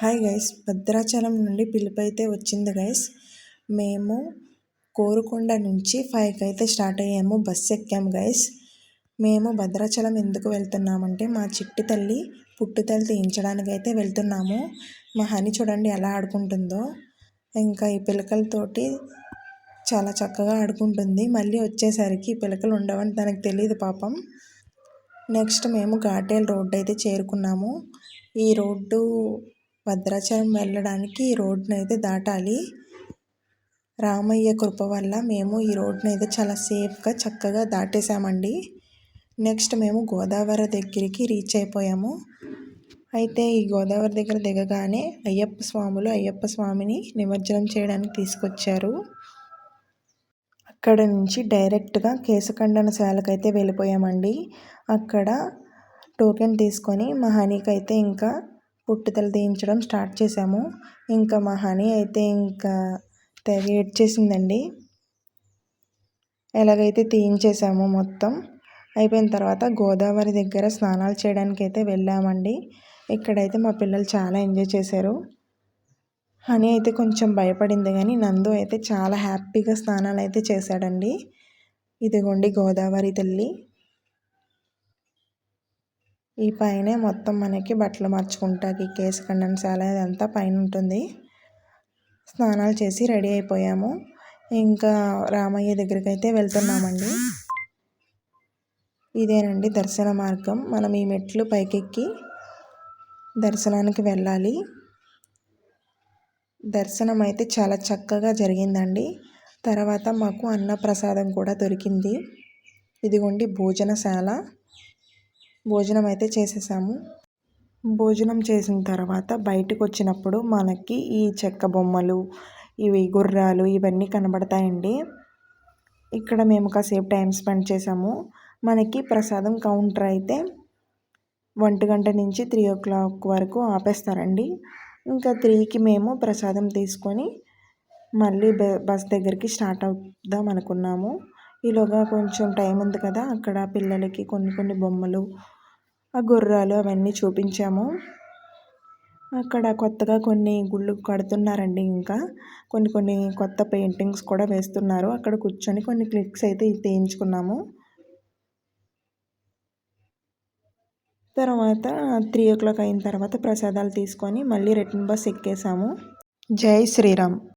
Hi guys Bhadrachalam నుండి పిలుపు అయితే వచ్చింది గైస్ మేము కోరుకొండ నుంచి ఫైవ్కి అయితే స్టార్ట్ అయ్యాము బస్ ఎక్కాము గైస్ మేము భద్రాచలం ఎందుకు వెళ్తున్నామంటే మా చిట్టి తల్లి పుట్టుతల్లి తీయించడానికి అయితే వెళ్తున్నాము. మా హని చూడండి ఎలా ఆడుకుంటుందో. ఇంకా ఈ పిలకలతోటి చాలా చక్కగా ఆడుకుంటుంది. మళ్ళీ వచ్చేసరికి పిలకలు ఉండవని తనకు తెలియదు పాపం. నెక్స్ట్ మేము ఘాటేల్ రోడ్డు అయితే చేరుకున్నాము. ఈ రోడ్డు భద్రాచలం వెళ్ళడానికి ఈ రోడ్ని అయితే దాటాలి. రామయ్య కృప వల్ల మేము ఈ రోడ్ని అయితే చాలా సేఫ్గా చక్కగా దాటేసామండి నెక్స్ట్ మేము గోదావరి దగ్గరికి రీచ్ అయిపోయాము. అయితే ఈ గోదావరి దగ్గర దిగగానే అయ్యప్ప స్వాములు అయ్యప్ప స్వామిని నిమజ్జనం చేయడానికి తీసుకొచ్చారు. అక్కడ నుంచి డైరెక్ట్గా కేశఖండన అయితే వెళ్ళిపోయామండి. అక్కడ టోకెన్ తీసుకొని మా హనీకి ఇంకా పుట్టుదల తీయించడం స్టార్ట్ చేసాము ఇంకా మా హనీ అయితే ఇంకా తెగ ఏడ్చేసిందండి ఎలాగైతే తీయించేసాము మొత్తం అయిపోయిన తర్వాత గోదావరి దగ్గర స్నానాలు చేయడానికి అయితే వెళ్ళామండి. ఇక్కడైతే మా పిల్లలు చాలా ఎంజాయ్ చేశారు. హనీ అయితే కొంచెం భయపడింది కానీ నందు అయితే చాలా హ్యాపీగా స్నానాలు అయితే చేశాడండి. ఇదిగోండి గోదావరి తల్లి. ఈ పైనే మొత్తం మనకి బట్టలు మార్చుకుంటాకి కేసు కండెన్సాల ఇదంతా పైన ఉంటుంది స్నానాలు చేసి రెడీ అయిపోయాము. ఇంకా రామయ్య దగ్గరికి అయితే వెళ్తున్నామండి. ఇదేనండి దర్శన మార్గం. మనం ఈ మెట్లు పైకెక్కి దర్శనానికి వెళ్ళాలి. దర్శనం అయితే చాలా చక్కగా జరిగిందండి. తర్వాత మాకు అన్నప్రసాదం కూడా దొరికింది. ఇదిగోండి భోజనశాల. భోజనం అయితే చేసేసాము. భోజనం చేసిన తర్వాత బయటకు వచ్చినప్పుడు మనకి ఈ చెక్క బొమ్మలు ఇవి గుర్రాలు ఇవన్నీ కనబడతాయండి. ఇక్కడ మేము కాసేపు టైం స్పెండ్ చేసాము. మనకి ప్రసాదం కౌంటర్ అయితే ఒంటి గంట నుంచి త్రీ ఓ క్లాక్ వరకు ఆపేస్తారండి. ఇంకా త్రీకి మేము ప్రసాదం తీసుకొని మళ్ళీ బస్ దగ్గరికి స్టార్ట్ అవుదాం అనుకున్నాము. ఈలోగా కొంచెం టైం ఉంది కదా అక్కడ పిల్లలకి కొన్ని కొన్ని బొమ్మలు ఆ గుర్రాలు అవన్నీ చూపించాము. అక్కడ కొత్తగా కొన్ని గుళ్ళు కడుతున్నారండి ఇంకా. కొన్ని కొన్ని కొత్త పెయింటింగ్స్ కూడా వేస్తున్నారు. అక్కడ కూర్చొని కొన్ని క్లిక్స్ అయితే తీయించుకున్నాము. తర్వాత త్రీ ఓ క్లాక్ అయిన తర్వాత ప్రసాదాలు తీసుకొని మళ్ళీ రిటర్న్ బస్ ఎక్కేసాము. జై శ్రీరామ్.